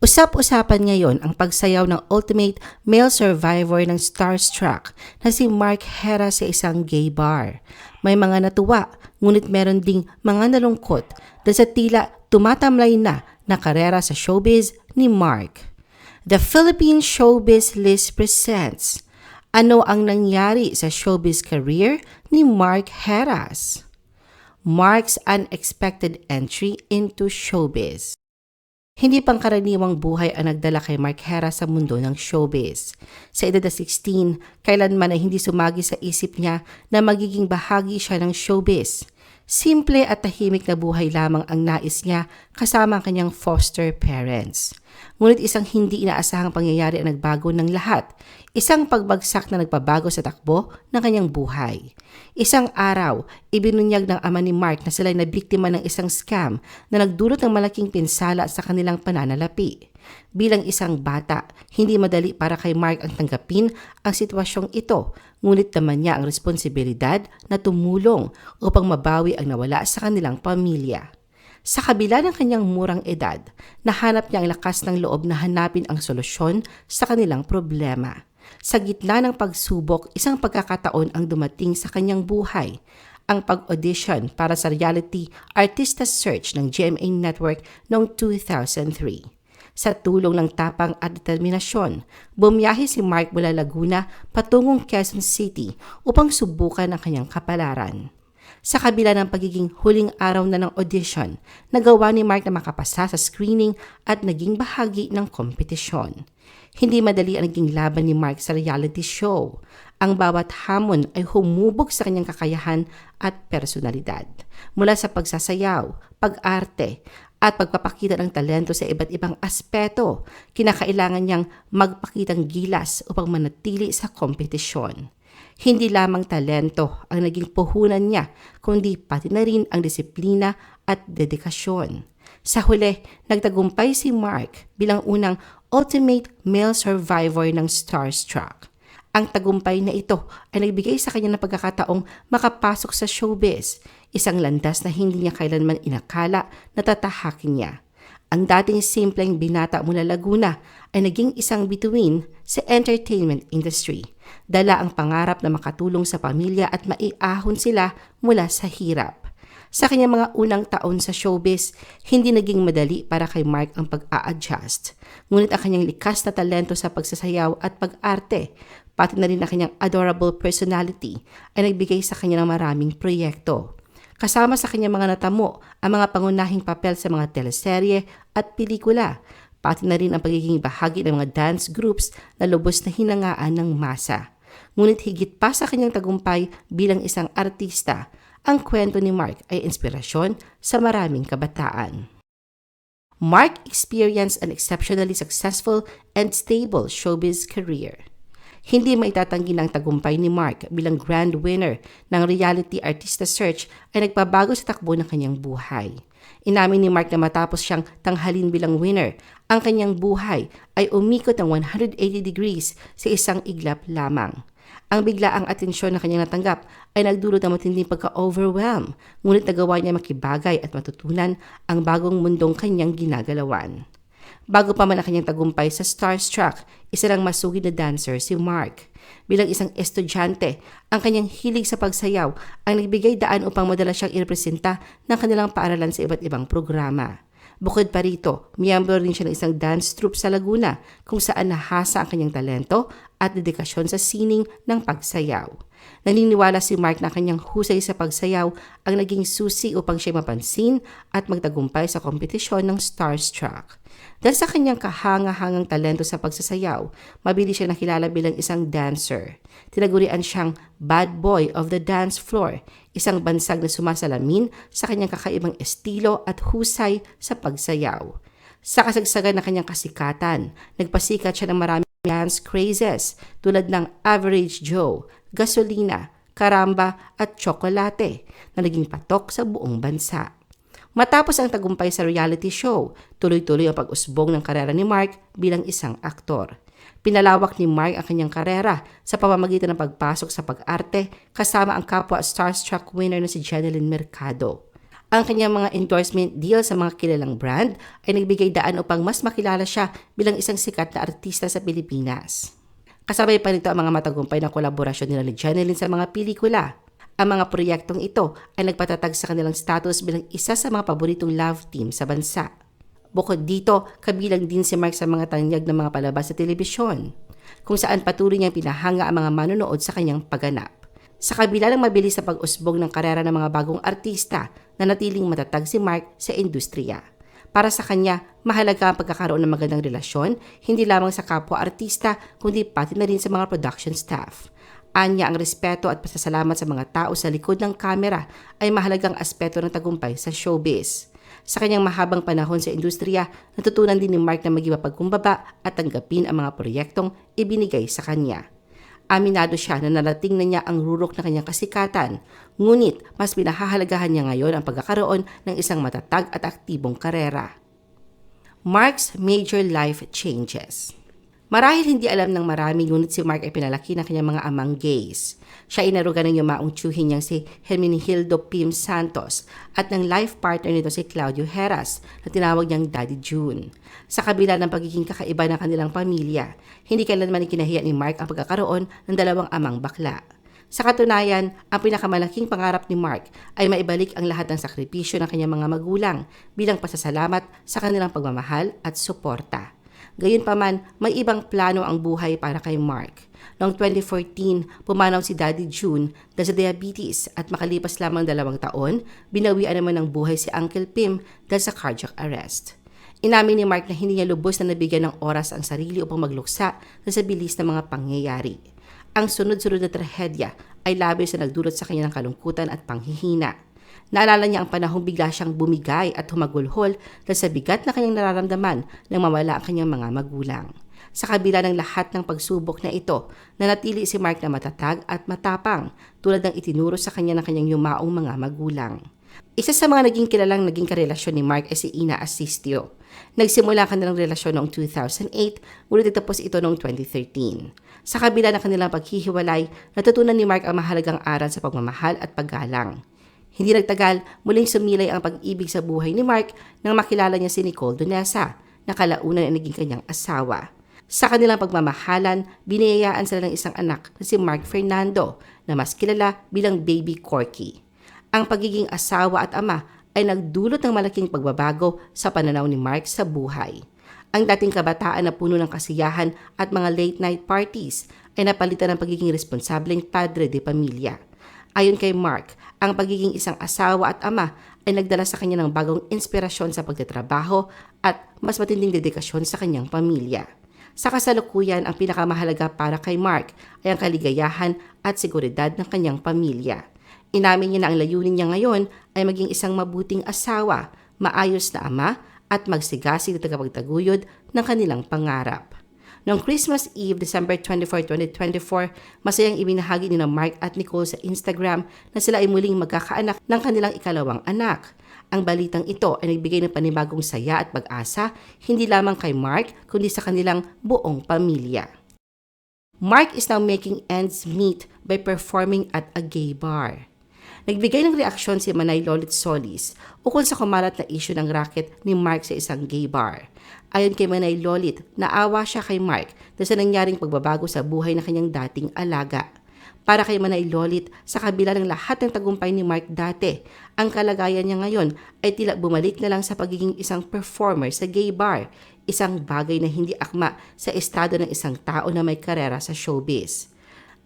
Usap-usapan ngayon ang pagsayaw ng ultimate male survivor ng Starstruck na si Mark Hera sa isang gay bar. May mga natuwa, ngunit meron ding mga nalungkot dahil sa tila tumatamlay na na karera sa showbiz ni Mark. The Philippine Showbiz List presents Ano ang nangyari sa showbiz career ni Mark Heras? Mark's unexpected entry into showbiz. Hindi pangkaraniwang buhay ang nagdala kay Mark Hera sa mundo ng showbiz. Sa edad na 16, kailanman ay hindi sumagi sa isip niya na magiging bahagi siya ng showbiz. Simple at tahimik na buhay lamang ang nais niya kasama ang kanyang foster parents. Ngunit isang hindi inaasahang pangyayari ang nagbago ng lahat. Isang pagbagsak na nagpabago sa takbo ng kanyang buhay. Isang araw, ibinunyag ng ama ni Mark na sila ay nabiktima ng isang scam na nagdulot ng malaking pinsala sa kanilang pananalapi. Bilang isang bata, hindi madali para kay Mark ang tanggapin ang sitwasyong ito, ngunit naman niya ang responsibilidad na tumulong upang mabawi ang nawala sa kanilang pamilya. Sa kabila ng kanyang murang edad, nahanap niya ang lakas ng loob na hanapin ang solusyon sa kanilang problema. Sa gitna ng pagsubok, isang pagkakataon ang dumating sa kanyang buhay, ang pag-audition para sa reality Artista Search ng GMA Network noong 2003. Sa tulong ng tapang at determinasyon, bumiyahe si Mark mula Laguna patungong Quezon City upang subukan ang kanyang kapalaran. Sa kabila ng pagiging huling araw na ng audition, nagawa ni Mark na makapasa sa screening at naging bahagi ng kompetisyon. Hindi madali ang naging laban ni Mark sa reality show. Ang bawat hamon ay humubog sa kanyang kakayahan at personalidad. Mula sa pagsasayaw, pag-arte, at pagpapakita ng talento sa iba't ibang aspeto, kinakailangan niyang magpakitang gilas upang manatili sa kompetisyon. Hindi lamang talento ang naging puhunan niya, kundi pati na rin ang disiplina at dedikasyon. Sa huli, nagtagumpay si Mark bilang unang ultimate male survivor ng Starstruck. Ang tagumpay na ito ay nagbigay sa kanya ng pagkakataong makapasok sa showbiz, isang landas na hindi niya kailanman inakala na tatahakin niya. Ang dating simpleng binata mula Laguna ay naging isang bituin sa entertainment industry dala ang pangarap na makatulong sa pamilya at maiahon sila mula sa hirap. Sa kanyang mga unang taon sa showbiz, hindi naging madali para kay Mark ang pag-a-adjust. Ngunit ang kanyang likas na talento sa pagsasayaw at pag-arte, pati na rin ang kanyang adorable personality, ay nagbigay sa kanya ng maraming proyekto. Kasama sa kanyang mga natamo ang mga pangunahing papel sa mga teleserye at pelikula, pati na rin ang pagiging bahagi ng mga dance groups na lubos na hinangaan ng masa. Ngunit higit pa sa kanyang tagumpay bilang isang artista, ang kwento ni Mark ay inspirasyon sa maraming kabataan. Mark experienced an exceptionally successful and stable showbiz career. Hindi maitatanggi ng tagumpay ni Mark bilang grand winner ng reality artista search ay nagpabago sa takbo ng kanyang buhay. Inamin ni Mark na matapos siyang tanghalin bilang winner, ang kanyang buhay ay umikot ng 180 degrees sa isang iglap lamang. Ang biglaang atensyon na kanyang natanggap ay nagdulot ng matinding pagka-overwhelm, ngunit nagawa niya makibagay at matutunan ang bagong mundong kanyang ginagalawan. Bago pa man ang kanyang tagumpay sa Starstruck, isa lang masugid na dancer si Mark. Bilang isang estudyante, ang kanyang hilig sa pagsayaw ang nagbigay daan upang madala siyang irepresenta ng kanilang paaralan sa iba't ibang programa. Bukod pa rito, miyembro rin siya ng isang dance troupe sa Laguna kung saan nahasa ang kanyang talento at dedikasyon sa sining ng pagsayaw. Naniniwala si Mark na kanyang husay sa pagsayaw ang naging susi upang siya mapansin at magtagumpay sa kompetisyon ng Starstruck. Dahil sa kanyang kahanga-hangang talento sa pagsasayaw, mabilis siya nakilala bilang isang dancer. Tinagurian siyang bad boy of the dance floor, isang bansag na sumasalamin sa kanyang kakaibang estilo at husay sa pagsayaw. Sa kasagsagan ng kanyang kasikatan, nagpasikat siya ng marami dance crazes tulad ng Average Joe, Gasolina, Karamba at Chocolate na naging patok sa buong bansa. Matapos ang tagumpay sa reality show, tuloy-tuloy ang pag-usbong ng karera ni Mark bilang isang aktor. Pinalawak ni Mark ang kanyang karera sa pamamagitan ng pagpasok sa pag-arte kasama ang kapwa Starstruck winner na si Jeneline Mercado. Ang kanyang mga endorsement deal sa mga kilalang brand ay nagbigay daan upang mas makilala siya bilang isang sikat na artista sa Pilipinas. Kasabay pa nito ang mga matagumpay na kolaborasyon nila ni Jeneline sa mga pelikula. Ang mga proyektong ito ay nagpatatag sa kanilang status bilang isa sa mga paboritong love team sa bansa. Bukod dito, kabilang din si Mark sa mga tanyag ng mga palabas sa telebisyon, kung saan patuloy niyang pinahanga ang mga manonood sa kanyang pagganap. Sa kabila ng mabilis sa pag-usbong ng karera ng mga bagong artista, na natiling matatag si Mark sa industriya. Para sa kanya, mahalaga ang pagkakaroon ng magandang relasyon, hindi lamang sa kapwa-artista, kundi pati na rin sa mga production staff. Anya ang respeto at pasasalamat sa mga tao sa likod ng kamera ay mahalagang aspeto ng tagumpay sa showbiz. Sa kanyang mahabang panahon sa industriya, natutunan din ni Mark na maging mapagkumbaba at tanggapin ang mga proyektong ibinigay sa kanya. Aminado siya na narating na niya ang rurok na kanyang kasikatan, ngunit mas pinahahalagahan niya ngayon ang pagkakaroon ng isang matatag at aktibong karera. Mark's Major Life Changes Marahil hindi alam ng marami ngunit si Mark ay pinalaki ng kanyang mga amang gays. Siya inaruga ng yumaong tsuhin niyang si Hermenegildo Pim Santos at ng life partner nito si Claudio Heras na tinawag niyang Daddy June. Sa kabila ng pagiging kakaiba ng kanilang pamilya, hindi kailanman ikinahiya ni Mark ang pagkakaroon ng dalawang amang bakla. Sa katunayan, ang pinakamalaking pangarap ni Mark ay maibalik ang lahat ng sakripisyo ng kanyang mga magulang bilang pasasalamat sa kanilang pagmamahal at suporta. Gayunpaman, may ibang plano ang buhay para kay Mark. Noong 2014, pumanaw si Daddy June dahil sa diabetes at makalipas lamang dalawang taon, binawian naman ng buhay si Uncle Pim dahil sa cardiac arrest. Inamin ni Mark na hindi niya lubos na nabigyan ng oras ang sarili upang magluksa sa bilis ng mga pangyayari. Ang sunod-sunod na trahedya ay labis na nagdulot sa kanya ng kalungkutan at panghihina. Naalala niya ang panahong bigla siyang bumigay at humagulhol dahil sa bigat na kanyang nararamdaman nang mawala ang kanyang mga magulang. Sa kabila ng lahat ng pagsubok na ito, nanatili si Mark na matatag at matapang tulad ng itinuro sa kanya ng kanyang yumaong mga magulang. Isa sa mga naging kilalang naging karelasyon ni Mark ay si Ina Asistio. Nagsimula ang kanilang relasyon noong 2008, ngunit nagtapos ito noong 2013. Sa kabila ng kanilang paghihiwalay, natutunan ni Mark ang mahalagang aral sa pagmamahal at paggalang. Hindi nagtagal, muling sumilay ang pag-ibig sa buhay ni Mark nang makilala niya si Nicole Donesa, na kalaunan ay naging kanyang asawa. Sa kanilang pagmamahalan, biniyayaan sila ng isang anak na si Mark Fernando na mas kilala bilang Baby Corky. Ang pagiging asawa at ama ay nagdulot ng malaking pagbabago sa pananaw ni Mark sa buhay. Ang dating kabataan na puno ng kasiyahan at mga late night parties ay napalitan ng pagiging responsableng padre de pamilya. Ayon kay Mark, ang pagiging isang asawa at ama ay nagdala sa kanya ng bagong inspirasyon sa pagtatrabaho at mas matinding dedikasyon sa kanyang pamilya. Sa kasalukuyan, ang pinakamahalaga para kay Mark ay ang kaligayahan at seguridad ng kanyang pamilya. Inamin niya na ang layunin niya ngayon ay maging isang mabuting asawa, maayos na ama at magsigasig na tagapagtaguyod ng kanilang pangarap. Noong Christmas Eve, December 24, 2024, masayang ibinahagi ni na Mark at Nicole sa Instagram na sila ay muling magkakaanak ng kanilang ikalawang anak. Ang balitang ito ay nagbigay ng panibagong saya at pag-asa hindi lamang kay Mark kundi sa kanilang buong pamilya. Mark is now making ends meet by performing at a gay bar. Nagbigay ng reaksyon si Manay Lolit Solis ukol sa kumalat na issue ng racket ni Mark sa isang gay bar. Ayon kay Manay Lolit, naawa siya kay Mark dahil sa nangyaring pagbabago sa buhay ng kanyang dating alaga. Para kay Manay Lolit, sa kabila ng lahat ng tagumpay ni Mark dati, ang kalagayan niya ngayon ay tila bumalik na lang sa pagiging isang performer sa gay bar, isang bagay na hindi akma sa estado ng isang tao na may karera sa showbiz.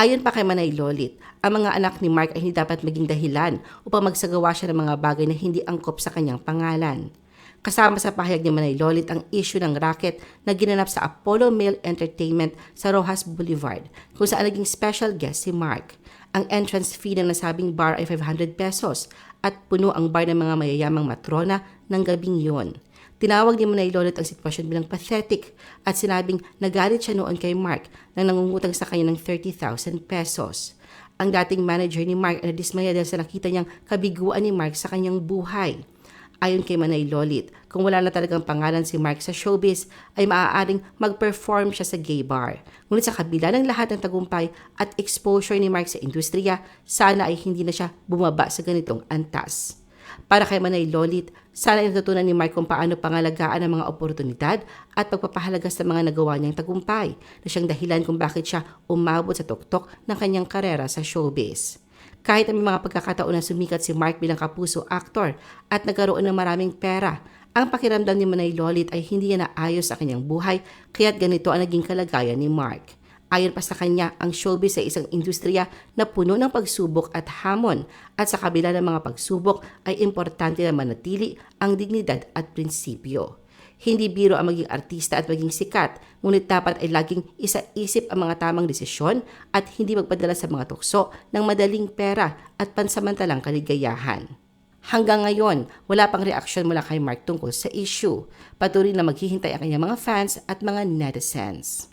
Ayon pa kay Manay Lolit, ang mga anak ni Mark ay hindi dapat maging dahilan upang magsagawa siya ng mga bagay na hindi angkop sa kanyang pangalan. Kasama sa pahayag ni Manay Lolit ang issue ng racket na ginanap sa Apollo Mail Entertainment sa Rojas Boulevard kung saan naging special guest si Mark. Ang entrance fee ng nasabing bar ay 500 pesos at puno ang bar ng mga mayayamang matrona ng gabing yon. Tinawag ni Manay Lolit ang sitwasyon bilang pathetic at sinabing nagalit siya noon kay Mark nang nangungutang sa kanya ng 30,000 pesos. Ang dating manager ni Mark ay nadismaya dahil sa nakita niyang kabiguan ni Mark sa kanyang buhay. Ayon kay Manay Lolit, kung wala na talagang pangalan si Mark sa showbiz, ay maaaring mag-perform siya sa gay bar. Ngunit sa kabila ng lahat ng tagumpay at exposure ni Mark sa industriya, sana ay hindi na siya bumaba sa ganitong antas. Para kay Manay Lolit, sana natutunan ni Mark kung paano pangalagaan ang mga oportunidad at pagpapahalaga sa mga nagawa niyang tagumpay na siyang dahilan kung bakit siya umabot sa tuktok ng kanyang karera sa showbiz. Kahit may mga pagkakataon na sumikat si Mark bilang kapuso actor at nagkaroon ng maraming pera, ang pakiramdam ni Manay Lolit ay hindi niya naayos sa kanyang buhay kaya't ganito ang naging kalagayan ni Mark. Ayon pa sa kanya, ang showbiz ay isang industriya na puno ng pagsubok at hamon at sa kabila ng mga pagsubok ay importante na manatili ang dignidad at prinsipyo. Hindi biro ang maging artista at maging sikat, ngunit dapat ay laging isa-isip ang mga tamang desisyon at hindi magpadala sa mga tukso ng madaling pera at pansamantalang kaligayahan. Hanggang ngayon, wala pang reaksyon mula kay Mark tungkol sa issue. Patuloy na maghihintay ang kanyang mga fans at mga netizens.